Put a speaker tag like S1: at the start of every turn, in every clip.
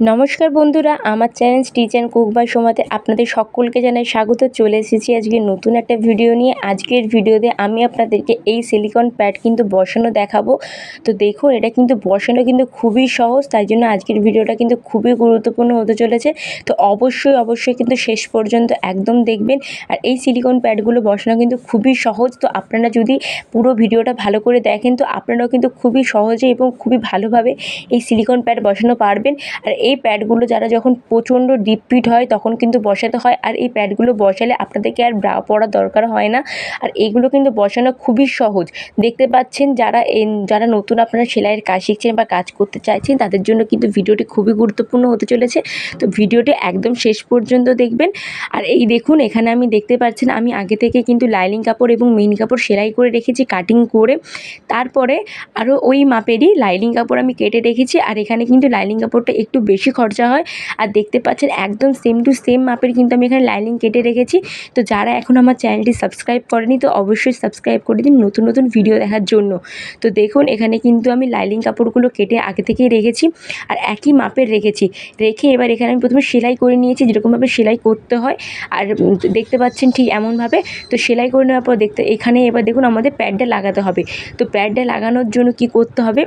S1: নমস্কার বন্ধুরা, আমার channel stitch and cook by সোমাতে আপনাদের সকলকে জানাই স্বাগত। চলে এসেছি আজকে নতুন একটা ভিডিও নিয়ে। আজকের ভিডিওতে আমি আপনাদেরকে এই সিলিকন প্যাড কিন্তু বসানো দেখাবো। তো দেখুন, এটা কিন্তু বসানো কিন্তু খুবই সহজ, তাই জন্য আজকের ভিডিওটা কিন্তু খুবই গুরুত্বপূর্ণ হতে চলেছে। তো অবশ্যই অবশ্যই কিন্তু শেষ পর্যন্ত একদম দেখবেন। আর এই সিলিকন প্যাডগুলো বসানো কিন্তু খুবই সহজ। তো আপনারা যদি পুরো ভিডিওটা ভালো করে দেখেন, তো আপনারাও কিন্তু খুবই সহজে এবং খুবই ভালোভাবে এই সিলিকন প্যাড বসানো পারবেন। আর এই প্যাডগুলো যারা যখন প্রচণ্ড ডিপ ফিট হয়, তখন কিন্তু বসাতে হয়। আর এই প্যাডগুলো বসালে আপনাদেরকে আর ব্রা পড়ার দরকার হয় না। আর এইগুলো কিন্তু বসানো খুবই সহজ। দেখতে পাচ্ছেন যারা যারা নতুন আপনারা সেলাইয়ের কাজ শিখছেন বা কাজ করতে চাইছেন, তাদের জন্য কিন্তু ভিডিওটি খুবই গুরুত্বপূর্ণ হতে চলেছে। তো ভিডিওটি একদম শেষ পর্যন্ত দেখবেন। আর এই দেখুন, এখানে আমি দেখতে পাচ্ছেন, আমি আগে থেকে কিন্তু লাইলিং কাপড় এবং মেন কাপড় সেলাই করে রেখেছি কাটিং করে। তারপরে আরও ওই মাপেরই লাইলিং কাপড় আমি কেটে রেখেছি। আর এখানে কিন্তু লাইলিং কাপড়টা একটু বেশি খরচা হয়। আর দেখতে পাচ্ছেন একদম সেম টু সেম মাপের কিন্তু আমি এখানে লাইনিং কেটে রেখেছি। তো যারা এখন আমার চ্যানেলটি সাবস্ক্রাইব করেনি, তো অবশ্যই সাবস্ক্রাইব করে দিন নতুন নতুন ভিডিও দেখার জন্য। তো দেখুন, এখানে কিন্তু আমি লাইনিং কাপড়গুলো কেটে আগে থেকেই রেখেছি আর একই মাপের রেখেছি। রেখে এবার এখানে আমি প্রথমে সেলাই করে নিয়েছি, যেরকমভাবে সেলাই করতে হয়। আর দেখতে পাচ্ছেন ঠিক এমনভাবে, তো সেলাই করে নেওয়ার পর দেখতে, এখানে এবার দেখুন আমাদের প্যাডটা লাগাতে হবে। তো প্যাডটা লাগানোর জন্য কি করতে হবে?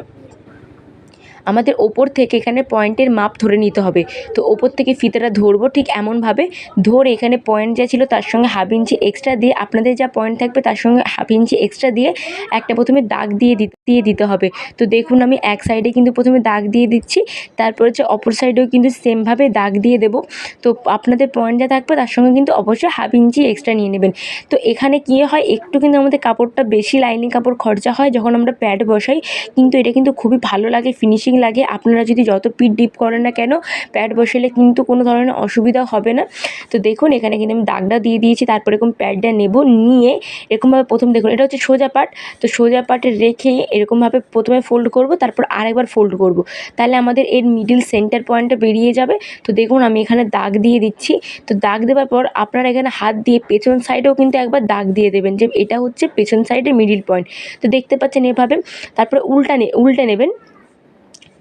S1: আমাদের ওপর থেকে এখানে পয়েন্টের মাপ ধরে নিতে হবে। তো ওপর থেকে ফিতাটা ধরবো ঠিক এমনভাবে। ধরে এখানে পয়েন্ট যা ছিল তার সঙ্গে হাফ ইঞ্চি এক্সট্রা দিয়ে আপনাদের যা পয়েন্ট থাকবে তার সঙ্গে হাফ ইঞ্চি এক্সট্রা দিয়ে একটা প্রথমে দাগ দিয়ে দিয়ে দিতে হবে। তো দেখুন আমি এক সাইডে কিন্তু প্রথমে দাগ দিয়ে দিচ্ছি, তারপর হচ্ছে অপর সাইডেও কিন্তু সেমভাবে দাগ দিয়ে দেবো। তো আপনাদের পয়েন্ট যা থাকবে তার সঙ্গে কিন্তু অবশ্যই হাফ ইঞ্চি এক্সট্রা নিয়ে নেবেন। তো এখানে কী হয়, একটু কিন্তু আমাদের কাপড়টা বেশি লাইনিং কাপড় খরচা হয় যখন আমরা প্যাড বসাই, কিন্তু এটা কিন্তু খুবই ভালো লাগে ফিনিশিং লাগে, আপনারা যদি যত পিট ডিপ করেন না কেন প্যাড বসালে কিন্তু কোনো ধরনের অসুবিধা হবে না। তো দেখুন, এখানে কিন্তু আমি দাগটা দিয়ে দিয়েছি, তারপর এরকম প্যাডটা নেব, নিয়ে এরকমভাবে প্রথম দেখুন, এটা হচ্ছে সোজা পাট। তো সোজা পাটে রেখে এরকমভাবে প্রথমে ফোল্ড করব, তারপর আরেকবার ফোল্ড করব। তাহলে আমাদের এর মিডিল সেন্টার পয়েন্টটা বেরিয়ে যাবে। তো দেখুন, আমি এখানে দাগ দিয়ে দিচ্ছি। তো দাগ দেওয়ার পর আপনারা এখানে হাত দিয়ে পেছন সাইডেও কিন্তু একবার দাগ দিয়ে দেবেন, যে এটা হচ্ছে পেছন সাইডের মিডিল পয়েন্ট তো দেখতে পাচ্ছেন এভাবে। তারপরে উল্টা নে, উল্টে নেবেন।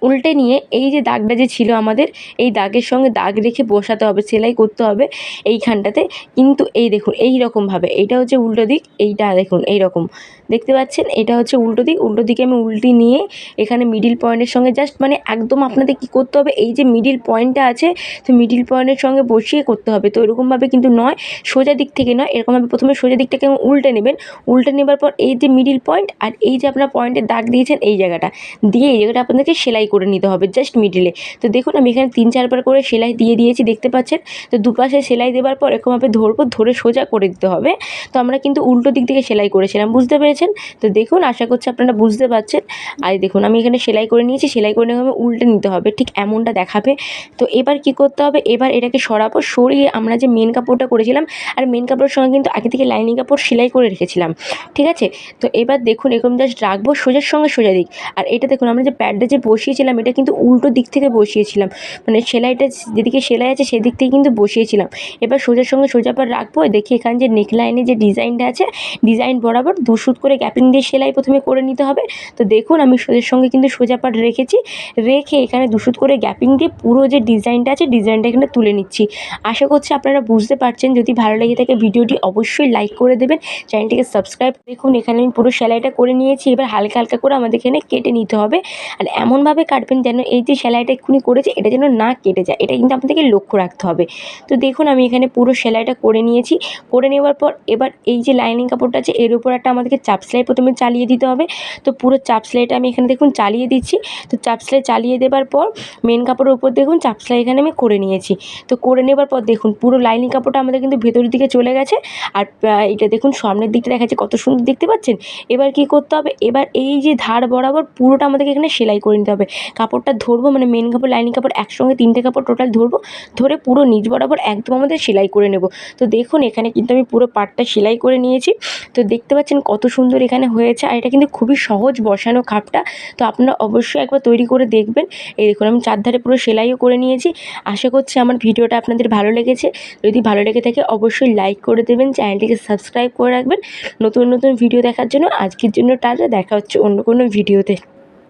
S1: উল্টে নিয়ে এই যে দাগটা যে ছিল আমাদের, এই দাগের সঙ্গে দাগ রেখে বসাতে হবে, সেলাই করতে হবে এইখানটাতে। কিন্তু এই দেখুন, এই রকমভাবে এইটা হচ্ছে উল্টো দিক, এইটা দেখুন, এই রকম। দেখতে পাচ্ছেন? এটা হচ্ছে উল্টো দিক, উল্টো দিকে আমি উল্টি নিয়ে এখানে মিডিল পয়েন্টের সঙ্গে জাস্ট মানে একদম আপনাদের কী করতে হবে, এই যে মিডিল পয়েন্টটা আছে, তো মিডিল পয়েন্টের সঙ্গে বসিয়ে করতে হবে। তো এরকমভাবে কিন্তু নয়, সোজা দিক থেকে নয় এরকমভাবে প্রথমে সোজা দিকটাকে উল্টে নেবেন। উল্টে নেবার পর এই যে মিডিল পয়েন্ট আর এই যে আপনার পয়েন্টের দাগ দিয়েছেন এই জায়গাটা, দিয়ে এই জায়গাটা আপনাদেরকে সেলাই করে নিতে হবে জাস্ট মিডিলে তো দেখুন, আমি এখানে তিন চারবার করে সেলাই দিয়ে দিয়েছি, দেখতে পাচ্ছেন? তো দুপাশে সেলাই দেওয়ার পর এরকমভাবে ধরবো, ধরে সোজা করে দিতে হবে। তো আমরা কিন্তু উল্টো দিক থেকে সেলাই করেছিলাম, বুঝতে পেরেছেন? তো দেখুন, আশা করছি আপনারা বুঝতে পারছেন। আর দেখুন, আমি এখানে সেলাই করে নিয়েছি, সেলাই করে নেওয়া উল্টে নিতে হবে, ঠিক এমনটা দেখাবে। তো এবার কি করতে হবে? এবার এটাকে সরাবো, সরিয়ে আমরা যে মেন কাপড়টা করেছিলাম, আর মেন কাপড়ের সঙ্গে কিন্তু আগে থেকে লাইনিং কাপড় সেলাই করে রেখেছিলাম, ঠিক আছে? তো এবার দেখুন, এরকম জাস্ট রাখব, সোজার সঙ্গে সোজা দিক। আর এটা দেখুন, আমরা যে প্যাডটা যে বসিয়েছিলাম, এটা কিন্তু উল্টো দিক থেকে বসিয়েছিলাম। মানে সেলাইটা যেদিকে সেলাই আছে সেদিক থেকে কিন্তু বসিয়েছিলাম। এবার সোজার সঙ্গে সোজা পর রাখব, দেখি এখানে যে নেকলাইনে যে ডিজাইনটা আছে ডিজাইন বরাবর দু সুত করে গ্যাপিং দিয়ে সেলাই প্রথমে করে নিতে হবে। তো দেখুন, আমি সোজার সঙ্গে কিন্তু সোজা পাট রেখেছি, রেখে এখানে দুশুত করে গ্যাপিং দিয়ে পুরো যে ডিজাইনটা আছে ডিজাইনটা এখানে তুলে নিচ্ছি। আশা করছি আপনারা বুঝতে পারছেন, যদি ভালো লেগে থাকে ভিডিওটি অবশ্যই লাইক করে দেবেন। চ্যানেলটিকে সাবস্ক্রাইব দেখুন, এখানে আমি পুরো সেলাইটা করে নিয়েছি, এবার হালকা হালকা করে আমাদের এখানে কেটে নিতে হবে। আর এমনভাবে কাটবেন যেন এই যে সেলাইটা এক্ষুনি করেছে, এটা যেন না কেটে যায়। এটা কিন্তু আপনাদেরকে লক্ষ্য রাখতে হবে। তো দেখুন, আমি এখানে পুরো সেলাইটা করে নিয়েছি। করে নেওয়ার পর এবার এই যে লাইনিং কাপড়টা আছে, এর উপর একটা আমাদেরকে চাপ সেলাই প্রথমে চালিয়ে দিতে হবে। তো পুরো চাপ সেলাইটা আমি এখানে দেখুন চালিয়ে দিচ্ছি। তো চাপ সেলাই চালিয়ে দেওয়ার পর মেন কাপড়ের উপর দেখুন চাপ সেলাই এখানে আমি করে নিয়েছি। তো করে নেবার পর দেখুন, পুরো লাইনিং কাপড়টা আমাদের কিন্তু ভেতরের দিকে চলে গেছে। আর এটা দেখুন সামনের দিকটা দেখা যাচ্ছে কত সুন্দর, দেখতে পাচ্ছেন? এবার কি করতে হবে? এবার এই যে ধার বরাবর পুরোটা আমাদেরকে এখানে সেলাই করে নিতে হবে। কাপড়টা ধরবো মানে মেন কাপড় লাইনিং কাপড় একসঙ্গে তিনটে কাপড় টোটাল ধরবো, ধরে পুরো নিচ বরাবর একদম আমাদের সেলাই করে নেব। তো দেখুন, এখানে কিন্তু আমি পুরো পাটটা সেলাই করে নিয়েছি। তো দেখতে পাচ্ছেন কত সুন্দর এখানে হয়েছে, আর এটা কিন্তু খুবই সহজ বসানো খাপটা। তো আপনারা অবশ্যই একবার তৈরি করে দেখবেন। এই দেখুন, আমি চারধারে পুরো সেলাইও করে নিয়েছি। আশা করছি আমার ভিডিওটা আপনাদের ভালো লেগেছে। যদি ভালো লেগে থাকে, অবশ্যই লাইক করে দেবেন, চ্যানেলটিকে সাবস্ক্রাইব করে রাখবেন। নতুন নতুন ভিডিও দেখার জন্য আজকের জন্য টাটা, দেখা হচ্ছে অন্য কোনো ভিডিওতে।